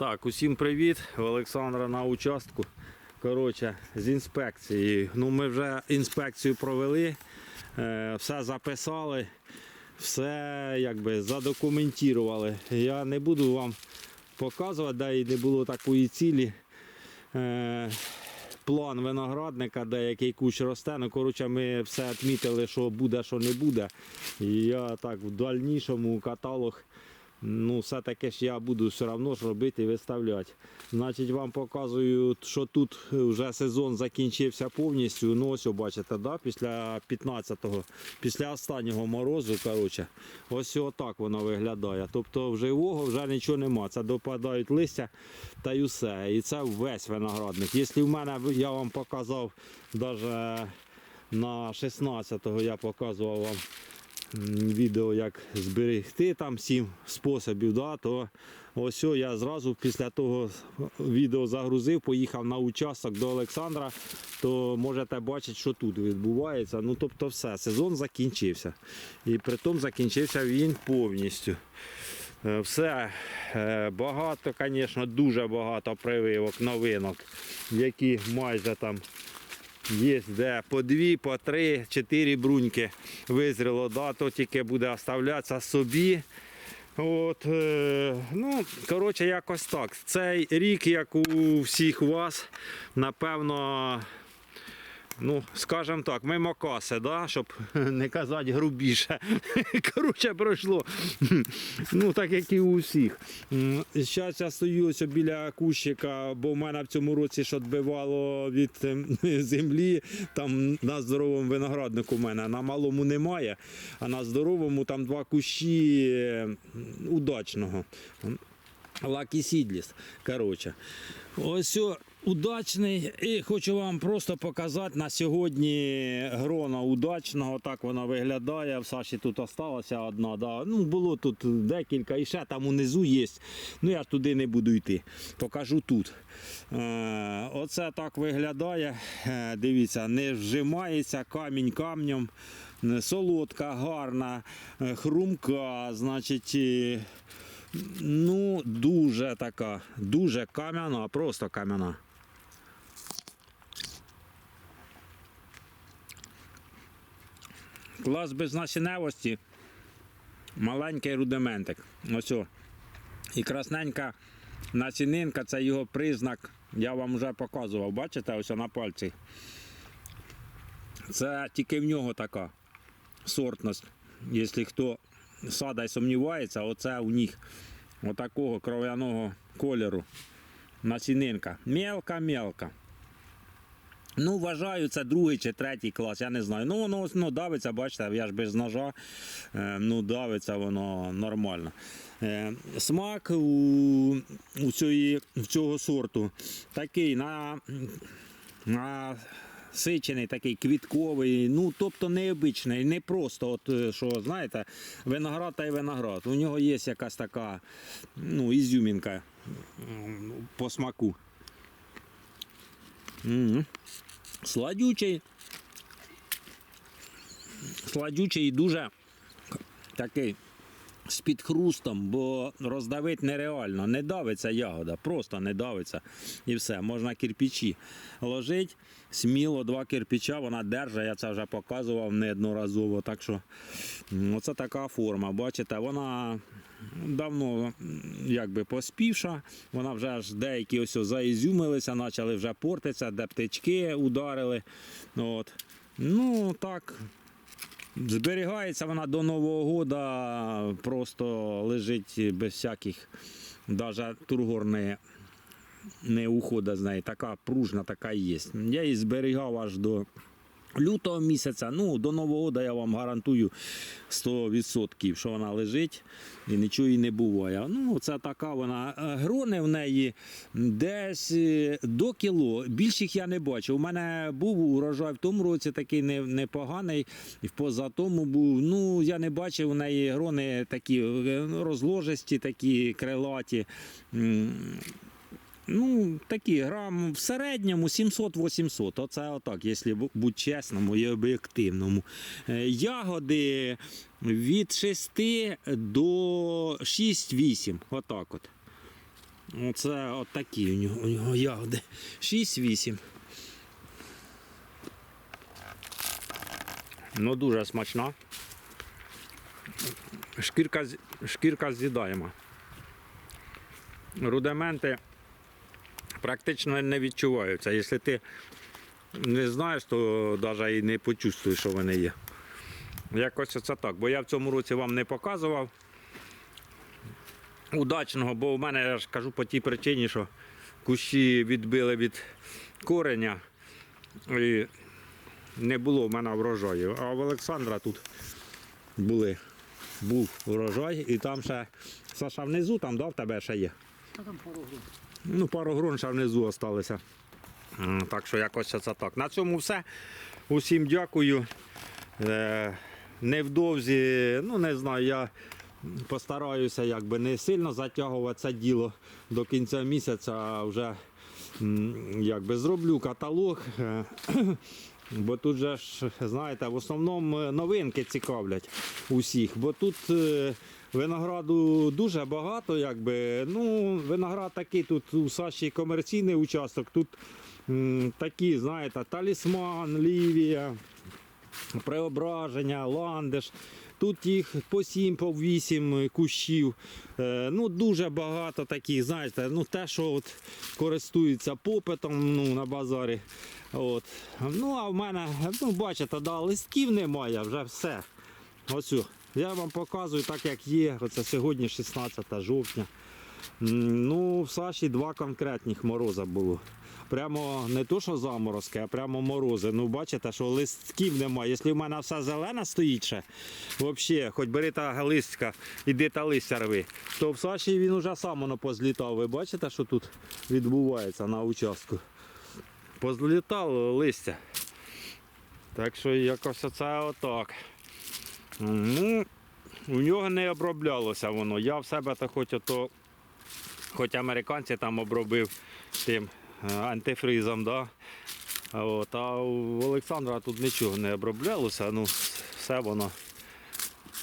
Так, усім привіт. У Олександра на участку. Коротше, з інспекцією. Ну, ми вже інспекцію провели, е, все записали, все якби задокументували. Я не буду вам показувати, де і не було такої цілі. Е, План виноградника, де який кущ росте. Ну, коротше, ми все відмітили, що буде, що не буде. І я так в дальнішому каталог Ну, все-таки ж я буду все одно ж робити і виставляти. Значить, вам показую, що тут вже сезон закінчився повністю. Ну, ось, бачите, да? після 15-го, після останнього морозу, коротше, ось отак воно виглядає. Тобто живого вже нічого нема. Це допадають листя та й усе. І це весь виноградник. Якщо в мене я вам показав навіть на 16-го я показував вам відео, як зберегти там сім способів, да, то ось я зразу після того відео загрузив, поїхав на участок до Олександра, то можете бачити, що тут відбувається. Ну, тобто все, сезон закінчився. І при тому закінчився він повністю. Е, Все е, багато, звісно, дуже багато прививок, новинок, які майже там Є де по дві, по три, чотири бруньки визріло, да, то тільки буде оставлятися собі. От, е, ну, коротше, якось так. Цей рік, як у всіх вас, напевно, ну, скажімо так, мимо каси, да, щоб не казати грубіше. Коротше, пройшло. Ну, так як і у всіх. Зараз я стою ось біля кущика, бо в мене в цьому році ж відбивало від ем, землі. Там на здоровому винограднику в мене на малому немає, а на здоровому там два кущі е, удачного. Лакі Сідліс. Коротше. Ось удачний. І хочу вам просто показати на сьогодні грона удачного. Так вона виглядає. В Саші тут осталася одна. Да. Ну, було тут декілька, і ще там унизу є. Ну я туди не буду йти. Покажу тут. Е, оце так виглядає. Е, дивіться, не вжимається камінь камнем. Е, Солодка, гарна, е, хрумка, значить. Ну, дуже така, дуже кам'яна, просто кам'яна. Клас безнасінневості, маленький рудиментик. Ось. о. І красненька насінинка це його признак. Я вам вже показував, бачите, ось на пальці. Це тільки в нього така сортність. Якщо хто сада й сумнівається, оце у них отакого кров'яного кольору. Насінинка. Мелка-мелка. Ну, вважаю, це другий чи третій клас, я не знаю. Ну, воно ну, давиться, бачите, я ж без ножа. Е, ну, давиться воно нормально. Е, смак у, у, цієї, в цього сорту такий на, на сичений, такий квітковий, ну тобто необичний, не просто, от, е, що знаєте, виноград та й виноград. У нього є якась така ну, ізюмінка по смаку. М. Сладючий. Сладючий і дуже такий з підхрустом, бо роздавити нереально. Не давиться ягода, просто не давиться. І все, можна кирпичі ложить. Сміло два кирпича, вона держить, я це вже показував неодноразово. Так що оце така форма. Бачите, вона давно якби поспівша, вона вже аж деякі ось заізюмилися, почали вже портитися, де птички ударили. От. Ну так, Зберігається вона до Нового года, просто лежить без всяких, навіть тургор не, не уходить з неї. Така пружна, така є. Я її зберігав аж до лютого місяця. Ну, до Нового года я вам гарантую 100%, що вона лежить і нічого не буває. Ну, це така вона. Е, Грони в неї десь е, до кіло. Більших я не бачив. У мене був урожай в тому році такий непоганий, і поза тому був. Ну, я не бачив у неї грони такі е, розложисті, такі крилаті. Ну, такі грам в середньому 700-800. Оце отак, якщо бу- бути чесному і об'єктивному. Е, Ягоди від 6 до 6-8. Отак от. Оце от такі у нього, у нього ягоди. 6-8. Ну дуже смачна. Шкірка, шкірка з'їдаєма. Рудименти практично не відчуваються. Якщо ти не знаєш, то навіть і не почувствуєш, що вони є. Якось це так. Бо я в цьому році вам не показував удачного, бо у мене я ж кажу по тій причині, що кущі відбили від кореня і не було в мене врожаю. А в Олександра тут були, був врожай, і там ще Саша внизу, там да, в тебе ще є. Та там пару груп. Ну, пару грон ще внизу залишилося. Так що якось це так. На цьому все. Усім дякую. Е, Невдовзі, ну не знаю, я постараюся якби не сильно затягувати це діло до кінця місяця, а вже якби зроблю каталог. Е, Бо тут же ж, знаєте, в основному новинки цікавлять усіх. Бо тут е, винограду дуже багато, якби. Ну, виноград такий тут у Саші комерційний участок. Тут м, такі, знаєте, талісман, лівія, преображення, ландиш. Тут їх по 7, по 8 кущів. Е, ну, дуже багато таких, знаєте, ну, те, що от користується попитом ну, на базарі. От. Ну, а в мене, ну, бачите, да, листків немає, вже все. Ось. Я вам показую так, як є. Оце сьогодні 16 жовтня. Ну, в Саші два конкретних мороза було. Прямо не то, що заморозки, а прямо морози. Ну, бачите, що листків немає. Якщо в мене все зелене стоїть ще, взагалі, хоч бери та листка, іди та листя рви, то в Саші він уже сам воно позлітав. Ви бачите, що тут відбувається на участку? Позлітало листя. Так що якось це отак. Ну, у нього не оброблялося воно. Я в себе то хоч ото, хоч американці там обробив тим е, антифризом, да? От, а у Олександра тут нічого не оброблялося, ну все воно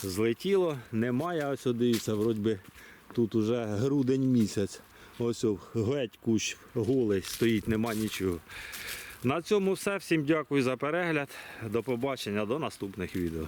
злетіло, немає, ось дивіться, вроді тут уже грудень місяць. Ось геть кущ голий стоїть, нема нічого. На цьому все. Всім дякую за перегляд. До побачення, до наступних відео.